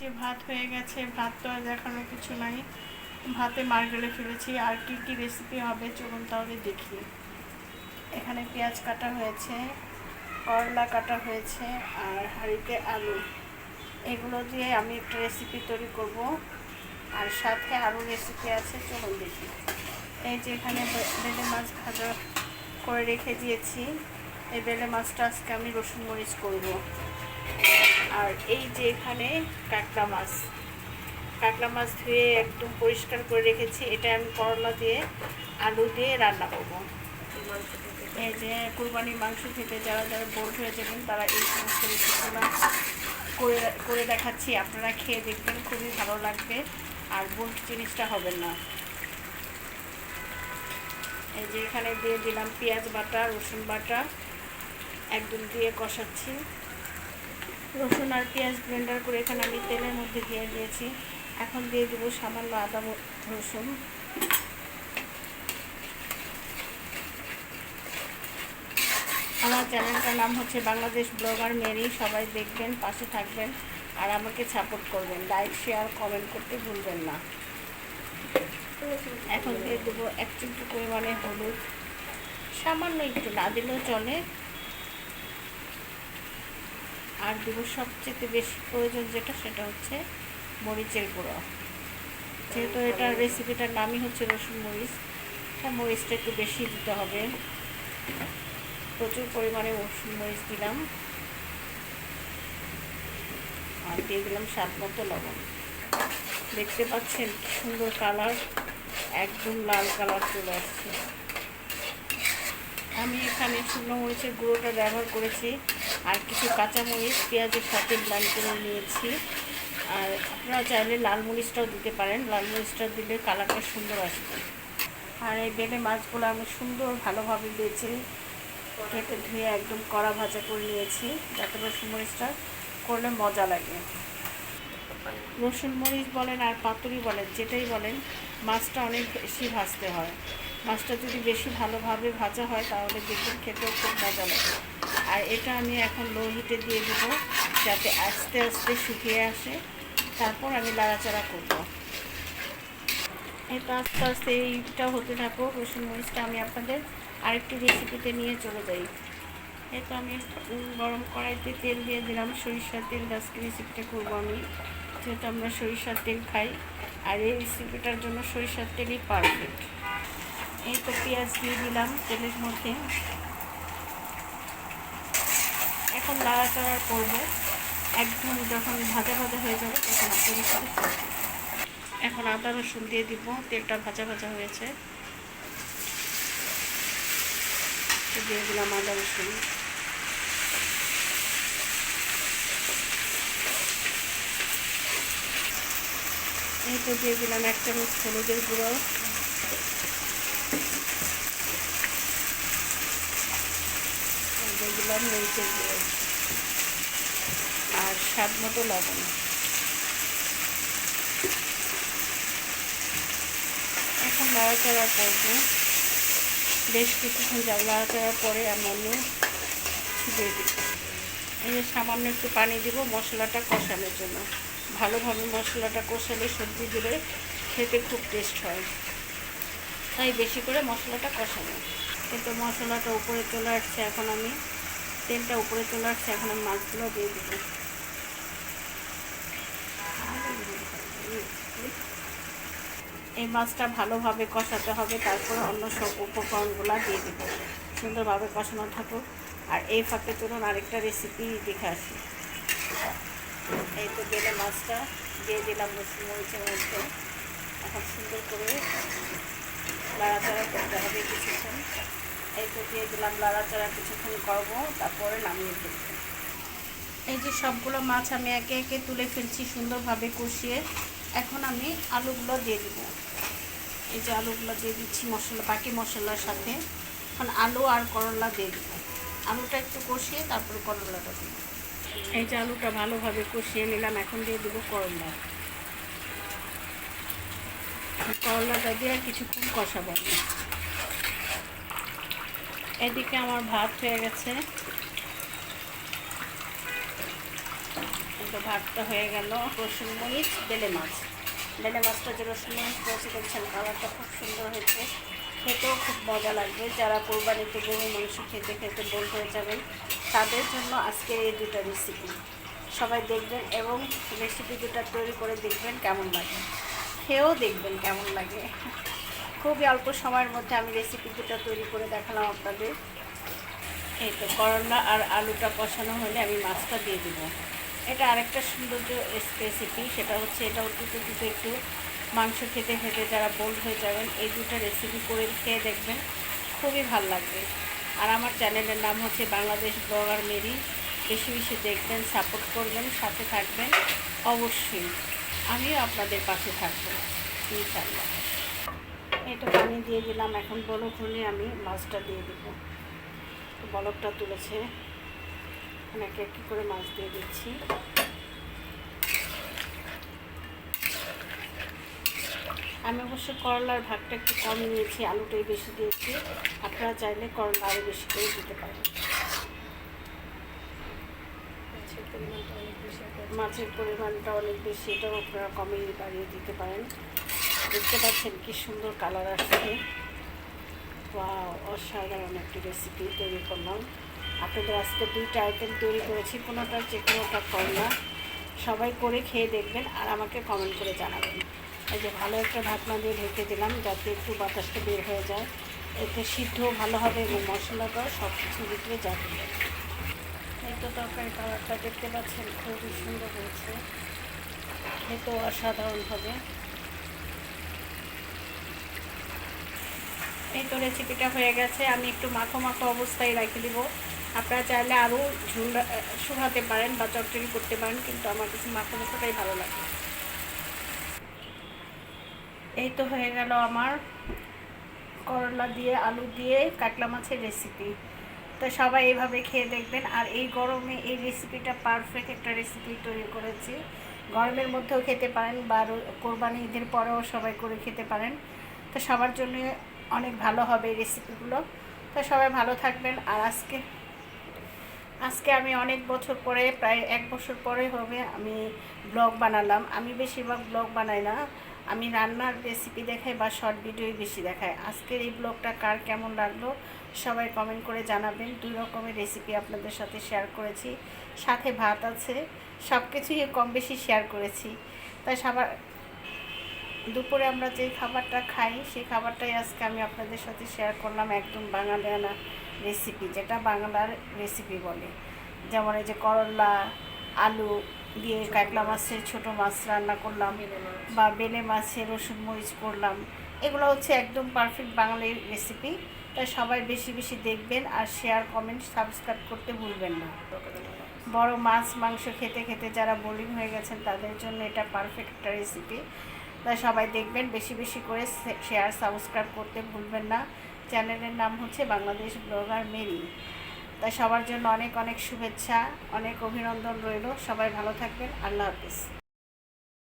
যে ভাত হয়ে গেছে, ভাত তো আর দেখানোর কিছু নাই। ভাতে মার গেলে ফেলেছি। আর কি কি রেসিপি হবে চলুন তাহলে দেখি। এখানে পেঁয়াজ কাটা হয়েছে, করলা কাটা হয়েছে, আর হাঁড়িতে আলু। এগুলো দিয়ে আমি একটা রেসিপি তৈরি করব। আর সাথে আরও রেসিপি আছে, চলুন দেখি। এই যে এখানে বেলে মাছ ভাজা করে রেখে দিয়েছি। এই বেলে মাছটা আজকে আমি রসুন মরিচ করব। আর এই যে এখানে কাঁকড়া মাছ কাঁকড়া মাছ ধুয়ে একদম পরিষ্কার করে রেখেছি। এটা আমি করলা দিয়ে আলু দিয়ে রান্না করব। এই যে কুরবানির মাংস খেতে যারা যারা বোর্ড হয়ে যাবেন, তারা এই সমস্ত রেসিপিগুলো করে করে দেখাচ্ছি। আপনারা খেয়ে দেখবেন, খুবই ভালো লাগবে। আর বোর্ড জিনিসটা হবে না। এই যে এখানে দিয়ে দিলাম পেঁয়াজ বাটা, রসুন বাটা, একদম দিয়ে কষাচ্ছি। রসুন আর পেঁয়াজ ব্লেন্ডার করে এখানে আমি তেলের মধ্যে দিয়ে দিয়েছি। এখন দিয়ে দেবো সামান্য আদা রসুন। আমার চ্যানেলটার নাম হচ্ছে বাংলাদেশ ব্লগার মেরি, সবাই দেখবেন, পাশে থাকবেন আর আমাকে সাপোর্ট করবেন। লাইক শেয়ার কমেন্ট করতে ভুলবেন না। এখন দিয়ে দেবো এক চিমটি পরিমাণে হলুদ। সামান্য একটু না দিলেও চলে। আর দেবো সবচেয়ে বেশি প্রয়োজন যেটা, সেটা হচ্ছে মরিচের গুঁড়ো। যেহেতু এটা রেসিপিটার নামই হচ্ছে রসুন মরিচ হ্যাঁ মরিচটা একটু বেশি দিতে হবে। প্রচুর পরিমাণে রসুন মরিচ দিলাম। আর দিয়ে দিলাম স্বাদ মতো লবণ। দেখতে পাচ্ছেন সুন্দর কালার, একদম লাল কালার চলে আসছে। আমি এখানে শুকনো মরিচের গুঁড়োটা ব্যবহার করেছি আর কিছু কাঁচা মরিচ, পেঁয়াজের সাথে ব্লান্ড করে নিয়েছি। আর আপনারা চাইলে লাল মরিচটাও দিতে পারেন। লাল মরিচটা দিলে কালারটা সুন্দর আসবে। আর এই বেলে মাছগুলো আমি সুন্দর ভালোভাবে বেছে কেটে ধুয়ে একদম কড়া ভাজা করে নিয়েছি, যাতে রসুন মরিচটা করলে মজা লাগে। রসুন মরিচ বলেন আর পাতুরি বলেন, যেটাই বলেন, মাছটা অনেক বেশি ভাজতে হয়। মাছটা যদি বেশি ভালোভাবে ভাজা হয়, তাহলে দেখবেন খেতেও খুব মজা লাগে। আর এটা আমি এখন লো হিটে দিয়ে দেবো, যাতে আস্তে আস্তে শুকিয়ে আসে। তারপর আমি লাড়াচাড়া করব। এটা আস্তে আস্তে এইটা হতে থাকুক রসুন মরিচটা আমি আপনাদের আরেকটি রেসিপিতে নিয়ে চলে যাই। তো আমি গরম কড়াইতে তেল দিয়ে দিলাম। সরিষার তেল, আজকে রেসিপিটা করব আমি। যেহেতু আমরা সরিষার তেল খাই, আর এই রেসিপিটার জন্য সরিষার তেলই পারফেক্ট এই তো পেঁয়াজ দিয়ে দিলাম তেলের মধ্যে। এখন লাড়াচাড়া করব। একদম যখন ভাজা ভাজা হয়ে যাবে তখন সাথে এখন আদা রসুন দিয়ে দিব, তেলটা ভাজা ভাজা হয়েছে। দিয়ে দিলাম আদা রসুন। এই তো দিয়ে দিলাম এক চামচ হলুদের গুঁড়ো আর দিয়ে দিলাম গুঁড়ো আর স্বাদ মতো লবণ। এখন নাড়াচাড়া করব। বেশ কিছুক্ষণ যা নাড়াচাড়ার পরে আমি অন্য দিয়ে দিব এই সামান্য একটু পানি দিব মশলাটা কষানোর জন্য। ভালোভাবে মশলাটা কষালে সবজি দিলে খেতে খুব টেস্ট হয়। তাই বেশি করে মশলাটা কষানো কিন্তু মশলাটা উপরে চলে আসছে, এখন আমি তেলটা উপরে চলে আসছে, এখন আমি মাছগুলো দিয়ে দেবো। এই মাছটা ভালোভাবে কষাতে হবে, তারপরে অন্য সব উপকরণগুলো দিয়ে দেবো। সুন্দরভাবে কষানো থাকুক। আর এই ফাঁকে চলুন, আরেকটা রেসিপি দেখে আসি। এই তো গেলে মাছটা, দিয়ে দিলাম মরিচের মধ্যে। এখন সুন্দর করে লাড়াচাড়া করতে হবে কিছুক্ষণ। এই দিয়ে দিলাম, লাড়াচাড়া কিছুক্ষণ করব, তারপরে নামিয়ে ফেলব। এই যে সবগুলো মাছ আমি একে একে তুলে ফেলছি সুন্দরভাবে কষিয়ে, এখন আমি আলুগুলো দিয়ে দিব। এই যে আলুগুলো দিয়ে দিচ্ছি মশলা, বাকি মশলার সাথে। এখন আলু আর করলা দিয়ে দিব। আলুটা একটু কষিয়ে তারপর করলাটা দিব। এই যে আলুটা ভালোভাবে কষিয়ে নিলাম, এখন দিয়ে দিব করলা। করলাটা দিয়ে কিছুক্ষণ কষাবো। এদিকে আমার ভাত হয়ে গেছে। ভাতটা হয়ে গেল রসুন মরিচ, বেলে মাছ। বেলে মাছটা যে রসুন মরিচ করেছে দেখছেন, কালারটা খুব সুন্দর হয়েছে। খেতেও খুব মজা লাগবে। যারা কোরবানিতে গরু মাংস খেতে খেতে বোল হয়ে যাবেন, তাদের জন্য আজকের এই দুটা রেসিপি সবাই দেখবেন এবং রেসিপি দুটো তৈরি করে দেখবেন কেমন লাগে। খেয়েও দেখবেন কেমন লাগে। খুবই অল্প সময়ের মধ্যে আমি রেসিপি দুটো তৈরি করে দেখালাম আপনাদের। এই তো করলা আর আলুটা কষানো হলে আমি মাছটা দিয়ে দেবো। এটা আরেকটা সৌন্দর্য রেসিপি সেটা হচ্ছে এটা অত্যন্ত কিন্তু একটু মাংস খেতে খেতে যারা বোল্ড হয়ে যাবেন, এই দুটো রেসিপি করে খেয়ে দেখবেন, খুবই ভালো লাগবে। আর আমার চ্যানেলের নাম হচ্ছে বাংলাদেশ ব্লগার মেরি। বেশি বেশি দেখবেন সাপোর্ট করবেন, সাথে থাকবেন। অবশ্যই আমিও আপনাদের পাশে থাকব ইনশাল্লাহ এটা পানি দিয়ে দিলাম। এখন বলক হলে আমি মাছটা দিয়ে দেবো। তো বলকটা তুলেছে। অনেকে কী করে মাছ দিয়ে দিচ্ছি। আমি অবশ্য করলার ভাগটা একটু কম নিয়েছি আলুটাই বেশি দিয়েছি। আপনারা চাইলে করলা আরও বেশি করে দিতে পারেন। মাছের পরিমাণটা অনেক বেশি। এটাও আপনারা কমিয়ে বাড়িয়ে দিতে পারেন। দেখতে পাচ্ছেন কি সুন্দর কালার আসছে। বা অসাধারণ একটি রেসিপি তৈরি করলাম। আপনাদের আজকে দুইটা আইটেম তৈরি করেছি, কোনোটা যে কোনোটা করলা সবাই করে খেয়ে দেখবেন আর আমাকে কমেন্ট করে জানাবেন। এই যে ভালো একটা ঢাকনা দিয়ে ঢেকে দিলাম যাতে একটু বাতাসটা বের হয়ে যায়। এতে সিদ্ধও ভালো হবে এবং মশলাটাও সব কিছুর ভিতরে যাবে। এই তো তরকারি কালারটা দেখতে পাচ্ছেন, খুবই সুন্দর হয়েছে। খেতেও অসাধারণ হবে। এই তো রেসিপিটা হয়ে গেছে, আমি একটু মাখো মাখো অবস্থায় রেখে দিব। আপনারা চাইলে আরও ঝুল শুকাতে পারেন বা চটচড়ি করতে পারেন, কিন্তু আমার কাছে মাখো মাখোটাই ভালো লাগে। এই তো হয়ে গেল আমার করলা দিয়ে, আলু দিয়ে কাতলা মাছের রেসিপি তো সবাই এইভাবে খেয়ে দেখবেন, আর এই গরমে এই রেসিপিটা পারফেক্ট একটা রেসিপি তৈরি করেছি। গরমের মধ্যেও খেতে পারেন বা কোরবানি ঈদের পরেও সবাই করে খেতে পারেন। তো সবার জন্য অনেক ভালো হবে রেসিপিগুলো তো সবাই ভালো থাকবেন। আর আজকে আজকে আমি অনেক বছর পরে, প্রায় এক বছর পরে হবে আমি ব্লগ বানালাম। আমি বেশিরভাগ ব্লগ বানাই না। আমি রান্নার রেসিপি দেখাই বা শর্ট ভিডিওই বেশি দেখাই। আজকের এই ব্লগটা কার কেমন লাগল, সবাই কমেন্ট করে জানাবেন। দুই রকমের রেসিপি আপনাদের সাথে শেয়ার করেছি। সাথে ভাত আছে। সব কিছুই কম বেশি শেয়ার করেছি। তাই সবার দুপুরে আমরা যে খাবারটা খাই সেই খাবারটাই আজকে আমি আপনাদের সাথে শেয়ার করলাম একদম বাঙালিয়ানা রেসিপি যেটা বাংলার রেসিপি বলে। যেমন এই যে করলা আলু দিয়ে কাতলা মাছের ছোট মাছ রান্না করলাম বা বেলে মাছের রসুন মরিচ করলাম। এগুলো হচ্ছে একদম পারফেক্ট বাঙালির রেসিপি তাই সবাই বেশি বেশি দেখবেন আর শেয়ার কমেন্ট সাবস্ক্রাইব করতে ভুলবেন না। বড় মাছ মাংস খেতে খেতে যারা বোলিং হয়ে গেছেন তাদের জন্য এটা পারফেক্ট একটা রেসিপি তাই সবাই দেখবেন, বেশি বেশি করে শেয়ার সাবস্ক্রাইব করতে ভুলবেন না। চ্যানেলের নাম হচ্ছে বাংলাদেশ ব্লগার মেরি। তাই সবার জন্য অনেক অনেক শুভেচ্ছা, অনেক অভিনন্দন রইল। সবাই ভালো থাকবেন। আল্লাহ হাফিজ।